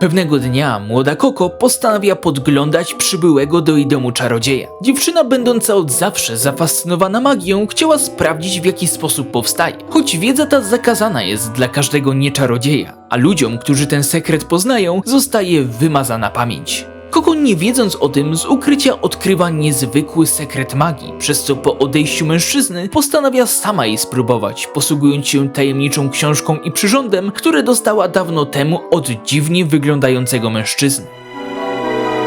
Pewnego dnia młoda Koko postanawia podglądać przybyłego do jej domu czarodzieja. Dziewczyna, będąca od zawsze zafascynowana magią, chciała sprawdzić w jaki sposób powstaje. Choć wiedza ta zakazana jest dla każdego nieczarodzieja, a ludziom, którzy ten sekret poznają, zostaje wymazana pamięć. Koko nie wiedząc o tym z ukrycia odkrywa niezwykły sekret magii, przez co po odejściu mężczyzny postanawia sama jej spróbować, posługując się tajemniczą książką i przyrządem, które dostała dawno temu od dziwnie wyglądającego mężczyzny.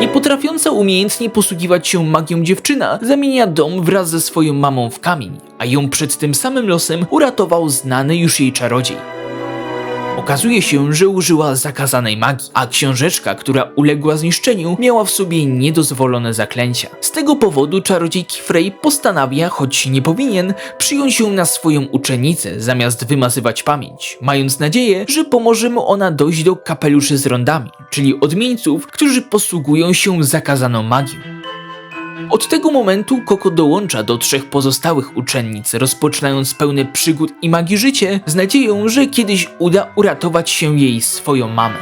Nie potrafiąca umiejętnie posługiwać się magią dziewczyna zamienia dom wraz ze swoją mamą w kamień, a ją przed tym samym losem uratował znany już jej czarodziej. Okazuje się, że użyła zakazanej magii, a książeczka, która uległa zniszczeniu, miała w sobie niedozwolone zaklęcia. Z tego powodu czarodziejki Frey postanawia, choć nie powinien, przyjąć ją na swoją uczennicę, zamiast wymazywać pamięć, mając nadzieję, że pomoże mu ona dojść do kapeluszy z rondami, czyli odmieńców, którzy posługują się zakazaną magią. Od tego momentu Koko dołącza do trzech pozostałych uczennic, rozpoczynając pełne przygód i magii życie, z nadzieją, że kiedyś uda uratować się jej swoją mamę.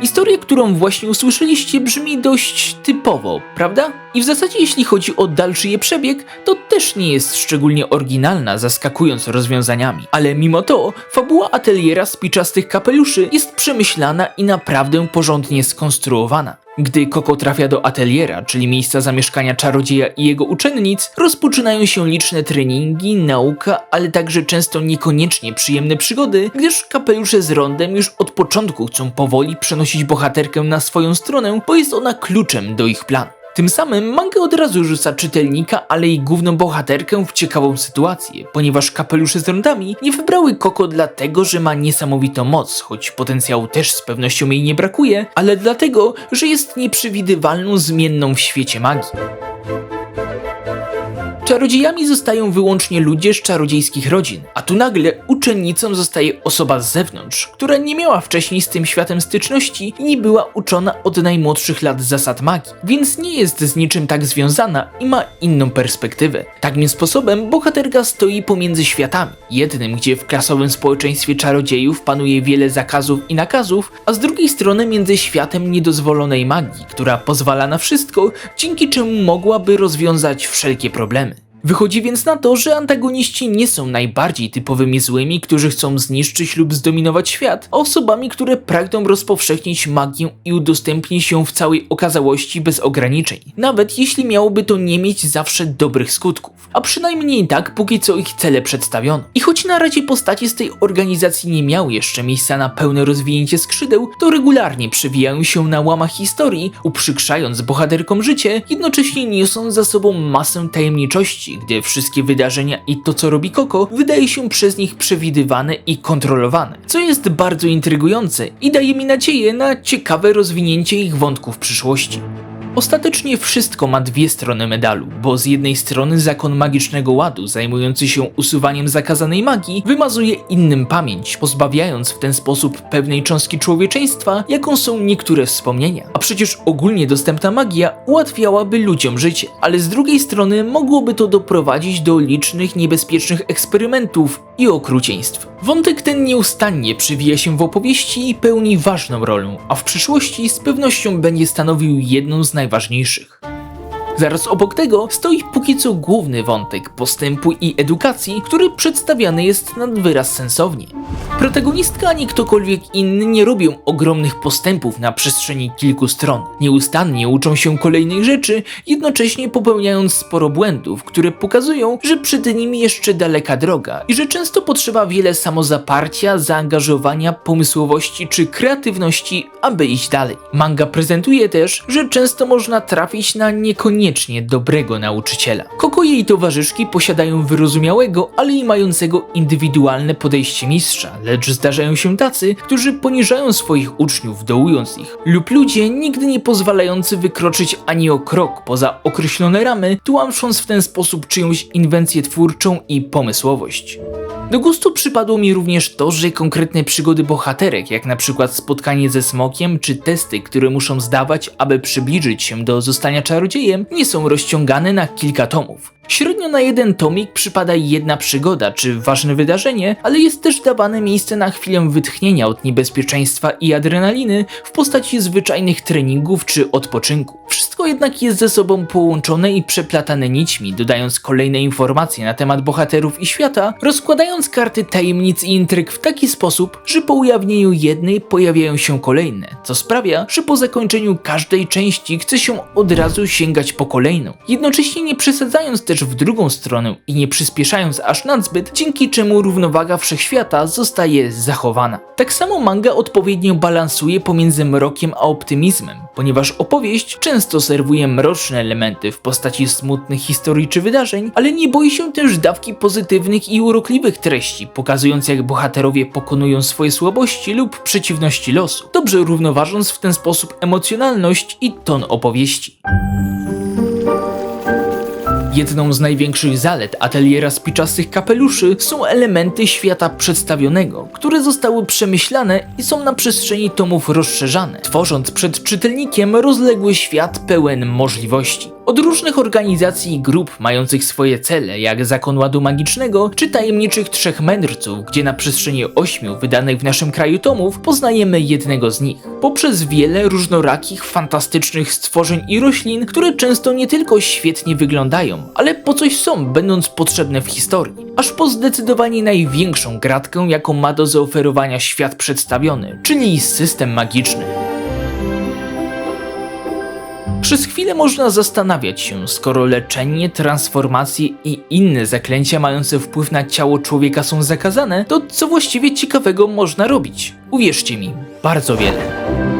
Historia, którą właśnie usłyszeliście, brzmi dość typowo, prawda? I w zasadzie, jeśli chodzi o dalszy jej przebieg, to też nie jest szczególnie oryginalna, zaskakując rozwiązaniami. Ale mimo to, fabuła ateliera spiczastych kapeluszy jest przemyślana i naprawdę porządnie skonstruowana. Gdy Koko trafia do ateliera, czyli miejsca zamieszkania czarodzieja i jego uczennic, rozpoczynają się liczne treningi, nauka, ale także często niekoniecznie przyjemne przygody, gdyż kapelusze z rondem już od początku chcą powoli przenosić bohaterkę na swoją stronę, bo jest ona kluczem do ich planu. Tym samym manga od razu rzuca czytelnika, ale i główną bohaterkę w ciekawą sytuację, ponieważ kapelusze z rondami nie wybrały Koko dlatego, że ma niesamowitą moc, choć potencjału też z pewnością jej nie brakuje, ale dlatego, że jest nieprzewidywalną zmienną w świecie magii. Czarodziejami zostają wyłącznie ludzie z czarodziejskich rodzin, a tu nagle uczennicą zostaje osoba z zewnątrz, która nie miała wcześniej z tym światem styczności i nie była uczona od najmłodszych lat zasad magii, więc nie jest z niczym tak związana i ma inną perspektywę. Takim sposobem bohaterka stoi pomiędzy światami. Jednym, gdzie w klasowym społeczeństwie czarodziejów panuje wiele zakazów i nakazów, a z drugiej strony między światem niedozwolonej magii, która pozwala na wszystko, dzięki czemu mogłaby rozwiązać wszelkie problemy. Wychodzi więc na to, że antagoniści nie są najbardziej typowymi złymi, którzy chcą zniszczyć lub zdominować świat, a osobami, które pragną rozpowszechnić magię i udostępnić ją w całej okazałości bez ograniczeń. Nawet jeśli miałoby to nie mieć zawsze dobrych skutków, a przynajmniej tak póki co ich cele przedstawiono. I choć na razie postacie z tej organizacji nie miały jeszcze miejsca na pełne rozwinięcie skrzydeł, to regularnie przewijają się na łamach historii, uprzykrzając bohaterkom życie, jednocześnie niosą za sobą masę tajemniczości, gdy wszystkie wydarzenia i to co robi Koko wydaje się przez nich przewidywane i kontrolowane, co jest bardzo intrygujące i daje mi nadzieję na ciekawe rozwinięcie ich wątków w przyszłości. Ostatecznie wszystko ma dwie strony medalu, bo z jednej strony zakon magicznego ładu, zajmujący się usuwaniem zakazanej magii, wymazuje innym pamięć, pozbawiając w ten sposób pewnej cząstki człowieczeństwa, jaką są niektóre wspomnienia. A przecież ogólnie dostępna magia ułatwiałaby ludziom życie, ale z drugiej strony mogłoby to doprowadzić do licznych niebezpiecznych eksperymentów i okrucieństw. Wątek ten nieustannie przywija się w opowieści i pełni ważną rolę, a w przyszłości z pewnością będzie stanowił jedną z najważniejszych. Zaraz obok tego stoi póki co główny wątek postępu i edukacji, który przedstawiany jest nad wyraz sensownie. Protagonistka ani ktokolwiek inny nie robią ogromnych postępów na przestrzeni kilku stron. Nieustannie uczą się kolejnych rzeczy, jednocześnie popełniając sporo błędów, które pokazują, że przed nimi jeszcze daleka droga i że często potrzeba wiele samozaparcia, zaangażowania, pomysłowości czy kreatywności, aby iść dalej. Manga prezentuje też, że często można trafić na niekoniecznie dobrego nauczyciela. I jej towarzyszki posiadają wyrozumiałego, ale i mającego indywidualne podejście mistrza, lecz zdarzają się tacy, którzy poniżają swoich uczniów, dołując ich, lub ludzie nigdy nie pozwalający wykroczyć ani o krok poza określone ramy, tłamsząc w ten sposób czyjąś inwencję twórczą i pomysłowość. Do gustu przypadło mi również to, że konkretne przygody bohaterek, jak na przykład spotkanie ze smokiem, czy testy, które muszą zdawać, aby przybliżyć się do zostania czarodziejem, nie są rozciągane na kilka tomów. Średnio na jeden tomik przypada jedna przygoda czy ważne wydarzenie, ale jest też dawane miejsce na chwilę wytchnienia od niebezpieczeństwa i adrenaliny w postaci zwyczajnych treningów czy odpoczynku. Wszystko jednak jest ze sobą połączone i przeplatane nićmi, dodając kolejne informacje na temat bohaterów i świata, rozkładając karty tajemnic i intryg w taki sposób, że po ujawnieniu jednej pojawiają się kolejne, co sprawia, że po zakończeniu każdej części chce się od razu sięgać po kolejną. Jednocześnie nie przesadzając też w drugą stronę i nie przyspieszając aż nadzbyt, dzięki czemu równowaga wszechświata zostaje zachowana. Tak samo manga odpowiednio balansuje pomiędzy mrokiem a optymizmem, ponieważ opowieść często serwuje mroczne elementy w postaci smutnych historii czy wydarzeń, ale nie boi się też dawki pozytywnych i urokliwych treści, pokazując jak bohaterowie pokonują swoje słabości lub przeciwności losu, dobrze równoważąc w ten sposób emocjonalność i ton opowieści. Jedną z największych zalet ateliera spiczastych kapeluszy są elementy świata przedstawionego, które zostały przemyślane i są na przestrzeni tomów rozszerzane, tworząc przed czytelnikiem rozległy świat pełen możliwości. Od różnych organizacji i grup mających swoje cele, jak Zakon Ładu Magicznego czy Tajemniczych Trzech Mędrców, gdzie na przestrzeni ośmiu wydanych w naszym kraju tomów poznajemy jednego z nich. Poprzez wiele różnorakich, fantastycznych stworzeń i roślin, które często nie tylko świetnie wyglądają, ale po coś są, będąc potrzebne w historii. Aż po zdecydowanie największą gratkę, jaką ma do zaoferowania świat przedstawiony, czyli system magiczny. Przez chwilę można zastanawiać się, skoro leczenie, transformacje i inne zaklęcia mające wpływ na ciało człowieka są zakazane, to co właściwie ciekawego można robić? Uwierzcie mi, bardzo wiele.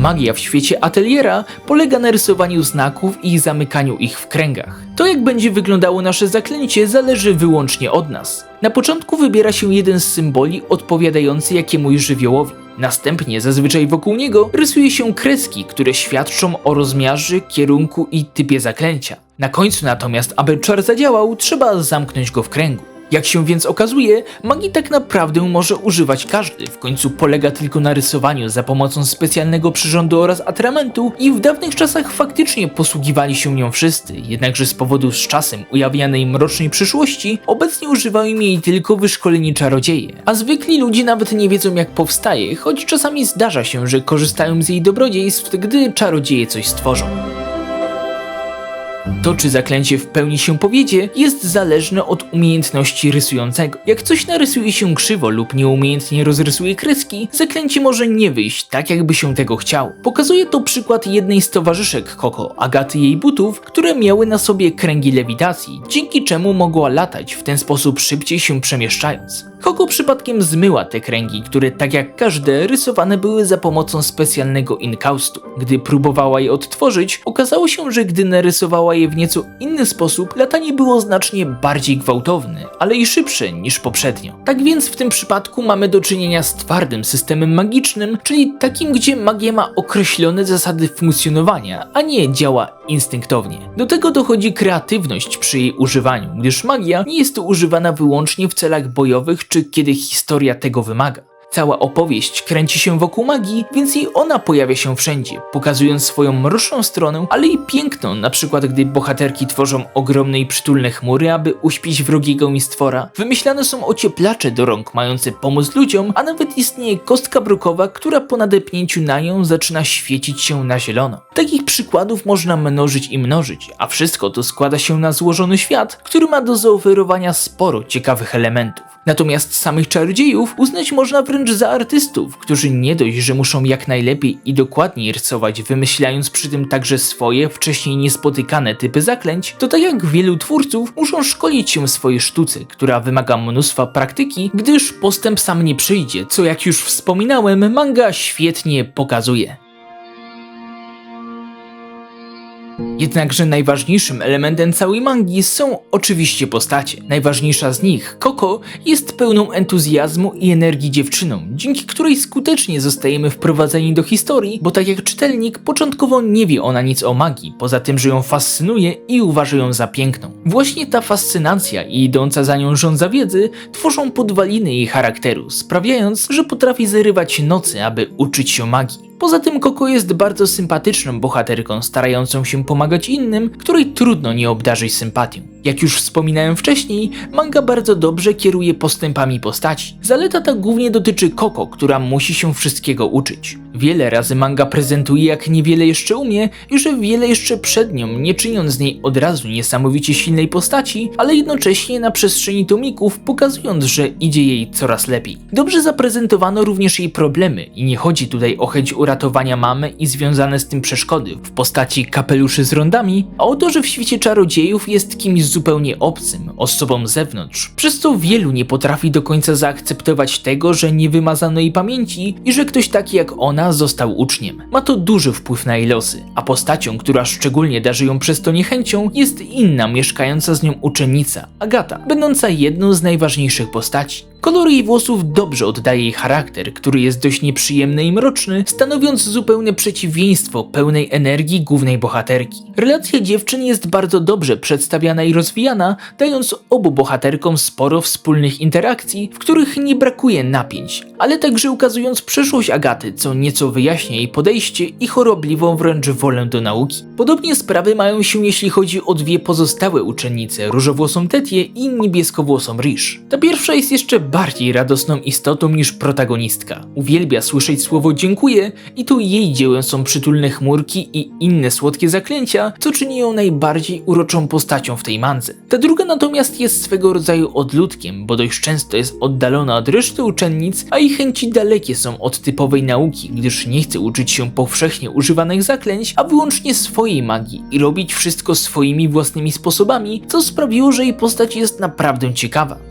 Magia w świecie ateliera polega na rysowaniu znaków i zamykaniu ich w kręgach. To jak będzie wyglądało nasze zaklęcie zależy wyłącznie od nas. Na początku wybiera się jeden z symboli odpowiadający jakiemuś żywiołowi. Następnie zazwyczaj wokół niego rysuje się kreski, które świadczą o rozmiarze, kierunku i typie zaklęcia. Na końcu natomiast, aby czar zadziałał, trzeba zamknąć go w kręgu. Jak się więc okazuje, magii tak naprawdę może używać każdy, w końcu polega tylko na rysowaniu za pomocą specjalnego przyrządu oraz atramentu i w dawnych czasach faktycznie posługiwali się nią wszyscy, jednakże z powodu z czasem ujawnianej mrocznej przyszłości, obecnie używają jej tylko wyszkoleni czarodzieje, a zwykli ludzie nawet nie wiedzą jak powstaje, choć czasami zdarza się, że korzystają z jej dobrodziejstw, gdy czarodzieje coś stworzą. To, czy zaklęcie w pełni się powiedzie, jest zależne od umiejętności rysującego. Jak coś narysuje się krzywo lub nieumiejętnie rozrysuje kreski, zaklęcie może nie wyjść tak, jakby się tego chciał. Pokazuje to przykład jednej z towarzyszek Koko, Agaty jej butów, które miały na sobie kręgi lewitacji, dzięki czemu mogła latać, w ten sposób szybciej się przemieszczając. Koko przypadkiem zmyła te kręgi, które tak jak każde rysowane były za pomocą specjalnego inkaustu. Gdy próbowała je odtworzyć, okazało się, że gdy narysowała je w nieco inny sposób, latanie było znacznie bardziej gwałtowne, ale i szybsze niż poprzednio. Tak więc w tym przypadku mamy do czynienia z twardym systemem magicznym, czyli takim, gdzie magia ma określone zasady funkcjonowania, a nie działa instynktownie. Do tego dochodzi kreatywność przy jej używaniu, gdyż magia nie jest używana wyłącznie w celach bojowych czy kiedy historia tego wymaga. Cała opowieść kręci się wokół magii, więc i ona pojawia się wszędzie, pokazując swoją mroczną stronę, ale i piękną, na przykład gdy bohaterki tworzą ogromne i przytulne chmury, aby uśpić wrogiego mi stwora. Wymyślane są ocieplacze do rąk, mające pomóc ludziom, a nawet istnieje kostka brukowa, która po nadepnięciu na nią zaczyna świecić się na zielono. Takich przykładów można mnożyć i mnożyć, a wszystko to składa się na złożony świat, który ma do zaoferowania sporo ciekawych elementów. Natomiast samych czarodziejów uznać można wręcz za artystów, którzy nie dość, że muszą jak najlepiej i dokładniej rysować, wymyślając przy tym także swoje wcześniej niespotykane typy zaklęć, to tak jak wielu twórców muszą szkolić się w swojej sztuce, która wymaga mnóstwa praktyki, gdyż postęp sam nie przyjdzie, co jak już wspominałem, manga świetnie pokazuje. Jednakże najważniejszym elementem całej mangi są oczywiście postacie. Najważniejsza z nich, Koko, jest pełną entuzjazmu i energii dziewczyną, dzięki której skutecznie zostajemy wprowadzeni do historii, bo tak jak czytelnik, początkowo nie wie ona nic o magii, poza tym, że ją fascynuje i uważa ją za piękną. Właśnie ta fascynacja i idąca za nią żądza wiedzy tworzą podwaliny jej charakteru, sprawiając, że potrafi zarywać nocy, aby uczyć się magii. Poza tym Koko jest bardzo sympatyczną bohaterką, starającą się pomagać innym, której trudno nie obdarzyć sympatią. Jak już wspominałem wcześniej, manga bardzo dobrze kieruje postępami postaci. Zaleta ta głównie dotyczy Koko, która musi się wszystkiego uczyć. Wiele razy manga prezentuje jak niewiele jeszcze umie i że wiele jeszcze przed nią, nie czyniąc z niej od razu niesamowicie silnej postaci, ale jednocześnie na przestrzeni tomików pokazując, że idzie jej coraz lepiej. Dobrze zaprezentowano również jej problemy i nie chodzi tutaj o chęć uratowania mamy i związane z tym przeszkody w postaci kapeluszy z rondami, a o to, że w świecie czarodziejów jest kimś zupełnie obcym, osobą z zewnątrz, przez co wielu nie potrafi do końca zaakceptować tego, że nie wymazano jej pamięci i że ktoś taki jak ona został uczniem. Ma to duży wpływ na jej losy, a postacią, która szczególnie darzy ją przez to niechęcią, jest inna mieszkająca z nią uczennica, Agata, będąca jedną z najważniejszych postaci. Kolor jej włosów dobrze oddaje jej charakter, który jest dość nieprzyjemny i mroczny, stanowiąc zupełne przeciwieństwo pełnej energii głównej bohaterki. Relacja dziewczyn jest bardzo dobrze przedstawiana i rozwijana, dając obu bohaterkom sporo wspólnych interakcji, w których nie brakuje napięć, ale także ukazując przeszłość Agaty, co nieco wyjaśnia jej podejście i chorobliwą wręcz wolę do nauki. Podobnie sprawy mają się jeśli chodzi o dwie pozostałe uczennice, różowłosą Tetię i niebieskowłosą Rish. Ta pierwsza jest jeszcze bardziej radosną istotą niż protagonistka. Uwielbia słyszeć słowo dziękuję i to jej dziełem są przytulne chmurki i inne słodkie zaklęcia, co czyni ją najbardziej uroczą postacią w tej mandze. Ta druga natomiast jest swego rodzaju odludkiem, bo dość często jest oddalona od reszty uczennic, a jej chęci dalekie są od typowej nauki, gdyż nie chce uczyć się powszechnie używanych zaklęć, a wyłącznie swojej magii i robić wszystko swoimi własnymi sposobami, co sprawiło, że jej postać jest naprawdę ciekawa.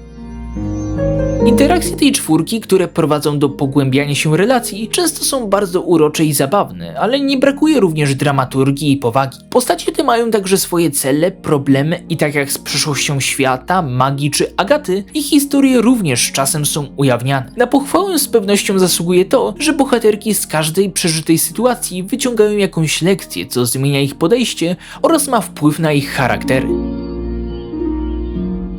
Interakcje tej czwórki, które prowadzą do pogłębiania się relacji, często są bardzo urocze i zabawne, ale nie brakuje również dramaturgii i powagi. Postacie te mają także swoje cele, problemy i tak jak z przyszłością świata, magii czy Agaty, ich historie również czasem są ujawniane. Na pochwałę z pewnością zasługuje to, że bohaterki z każdej przeżytej sytuacji wyciągają jakąś lekcję, co zmienia ich podejście oraz ma wpływ na ich charaktery.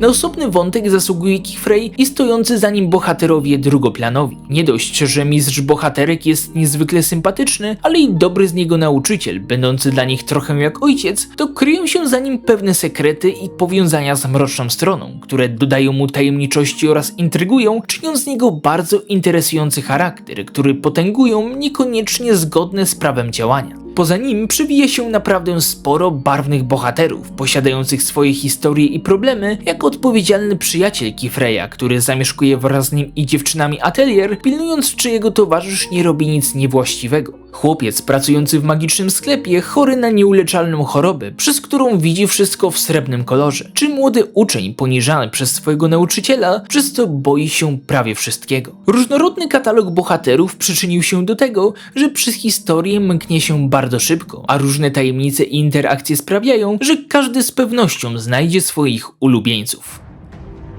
Na osobny wątek zasługuje Kifrey i stojący za nim bohaterowie drugoplanowi. Nie dość, że mistrz bohaterek jest niezwykle sympatyczny, ale i dobry z niego nauczyciel, będący dla nich trochę jak ojciec, to kryją się za nim pewne sekrety i powiązania z mroczną stroną, które dodają mu tajemniczości oraz intrygują, czyniąc z niego bardzo interesujący charakter, który potęgują niekoniecznie zgodne z prawem działania. Poza nim przywija się naprawdę sporo barwnych bohaterów, posiadających swoje historie i problemy, jak odpowiedzialny przyjaciel Kifreya, który zamieszkuje wraz z nim i dziewczynami atelier, pilnując czy jego towarzysz nie robi nic niewłaściwego. Chłopiec pracujący w magicznym sklepie, chory na nieuleczalną chorobę, przez którą widzi wszystko w srebrnym kolorze. Czy młody uczeń poniżany przez swojego nauczyciela, przez co boi się prawie wszystkiego. Różnorodny katalog bohaterów przyczynił się do tego, że przez historię mknie się bardzo szybko, a różne tajemnice i interakcje sprawiają, że każdy z pewnością znajdzie swoich ulubieńców.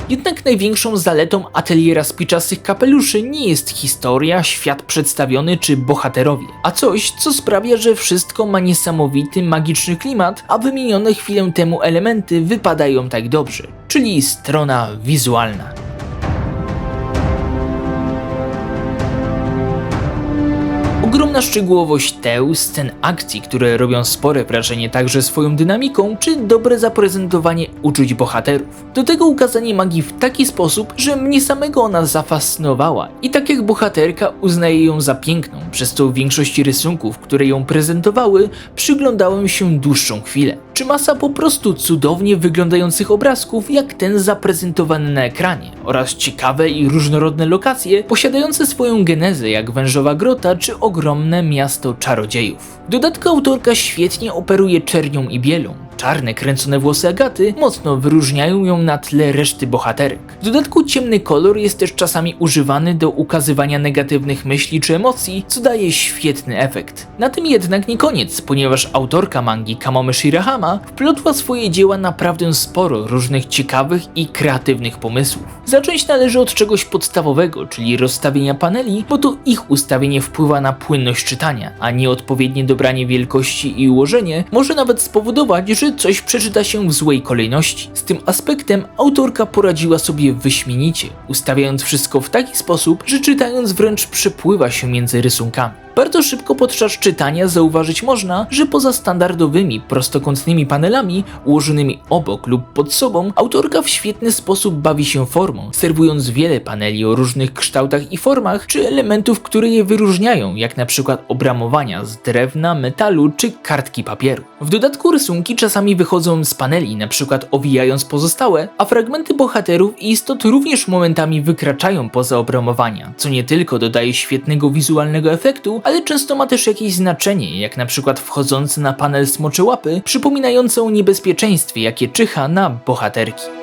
Jednak największą zaletą ateliera spiczastych kapeluszy nie jest historia, świat przedstawiony czy bohaterowie, a coś, co sprawia, że wszystko ma niesamowity, magiczny klimat, a wymienione chwilę temu elementy wypadają tak dobrze, czyli strona wizualna. Ogromna szczegółowość teł, scen akcji, które robią spore wrażenie także swoją dynamiką, czy dobre zaprezentowanie uczuć bohaterów. Do tego ukazanie magii w taki sposób, że mnie samego ona zafascynowała i tak jak bohaterka uznaje ją za piękną, przez co w większości rysunków, które ją prezentowały, przyglądałem się dłuższą chwilę. Czy masa po prostu cudownie wyglądających obrazków, jak ten zaprezentowany na ekranie, oraz ciekawe i różnorodne lokacje, posiadające swoją genezę jak wężowa grota czy ogromne miasto czarodziejów. W dodatku autorka świetnie operuje czernią i bielą, Czarne kręcone włosy Agaty mocno wyróżniają ją na tle reszty bohaterek. W dodatku ciemny kolor jest też czasami używany do ukazywania negatywnych myśli czy emocji, co daje świetny efekt. Na tym jednak nie koniec, ponieważ autorka mangi Kamome Shirahama wplotła swoje dzieła naprawdę sporo różnych ciekawych i kreatywnych pomysłów. Zacząć należy od czegoś podstawowego, czyli rozstawienia paneli, bo to ich ustawienie wpływa na płynność czytania, a nieodpowiednie dobranie wielkości i ułożenie może nawet spowodować, że coś przeczyta się w złej kolejności. Z tym aspektem autorka poradziła sobie wyśmienicie, ustawiając wszystko w taki sposób, że czytając wręcz przepływa się między rysunkami. Bardzo szybko podczas czytania zauważyć można, że poza standardowymi prostokątnymi panelami ułożonymi obok lub pod sobą, autorka w świetny sposób bawi się formą, serwując wiele paneli o różnych kształtach i formach, czy elementów, które je wyróżniają, jak na przykład obramowania z drewna, metalu czy kartki papieru. W dodatku rysunki czasami wychodzą z paneli, na przykład owijając pozostałe, a fragmenty bohaterów i istot również momentami wykraczają poza obramowania, co nie tylko dodaje świetnego wizualnego efektu, ale często ma też jakieś znaczenie, jak na przykład wchodzący na panel smocze łapy, przypominające o niebezpieczeństwie, jakie czyha na bohaterki.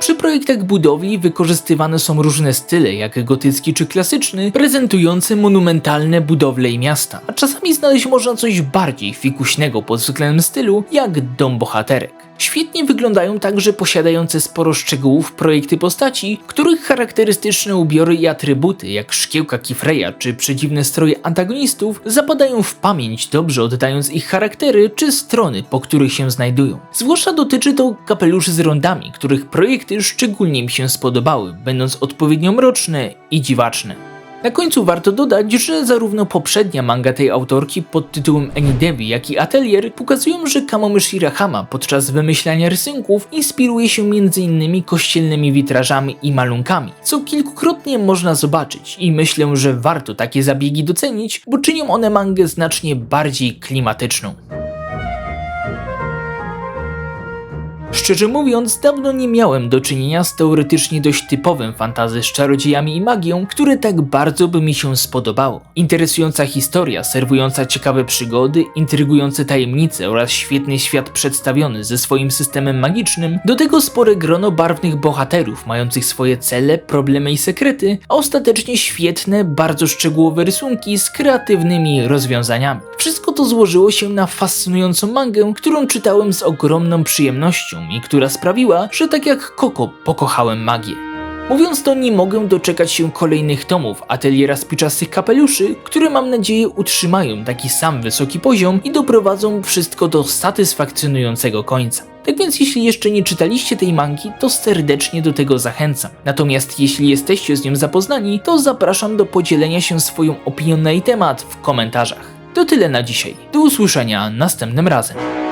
Przy projektach budowli wykorzystywane są różne style, jak gotycki czy klasyczny, prezentujące monumentalne budowle i miasta, a czasami znaleźć można coś bardziej fikuśnego pod względem stylu, jak dom bohaterek. Świetnie wyglądają także posiadające sporo szczegółów projekty postaci, których charakterystyczne ubiory i atrybuty, jak szkiełka Kifreya czy przedziwne stroje antagonistów, zapadają w pamięć, dobrze oddając ich charaktery czy strony, po których się znajdują. Zwłaszcza dotyczy to kapeluszy z rondami, których projekty szczególnie mi się spodobały, będąc odpowiednio mroczne i dziwaczne. Na końcu warto dodać, że zarówno poprzednia manga tej autorki pod tytułem Enidebi, jak i Atelier pokazują, że Kamome Shirahama podczas wymyślania rysunków inspiruje się m.in. kościelnymi witrażami i malunkami, co kilkukrotnie można zobaczyć i myślę, że warto takie zabiegi docenić, bo czynią one mangę znacznie bardziej klimatyczną. Szczerze mówiąc, dawno nie miałem do czynienia z teoretycznie dość typowym fantazy z czarodziejami i magią, które tak bardzo by mi się spodobało. Interesująca historia, serwująca ciekawe przygody, intrygujące tajemnice oraz świetny świat przedstawiony ze swoim systemem magicznym, do tego spore grono barwnych bohaterów mających swoje cele, problemy i sekrety, a ostatecznie świetne, bardzo szczegółowe rysunki z kreatywnymi rozwiązaniami. Wszystko to złożyło się na fascynującą mangę, którą czytałem z ogromną przyjemnością i która sprawiła, że tak jak Koko pokochałem magię. Mówiąc to, nie mogę doczekać się kolejnych tomów ateliera spiczastych kapeluszy, które mam nadzieję utrzymają taki sam wysoki poziom i doprowadzą wszystko do satysfakcjonującego końca. Tak więc jeśli jeszcze nie czytaliście tej mangi, to serdecznie do tego zachęcam. Natomiast jeśli jesteście z nią zapoznani, to zapraszam do podzielenia się swoją opinią na jej temat w komentarzach. To tyle na dzisiaj. Do usłyszenia następnym razem.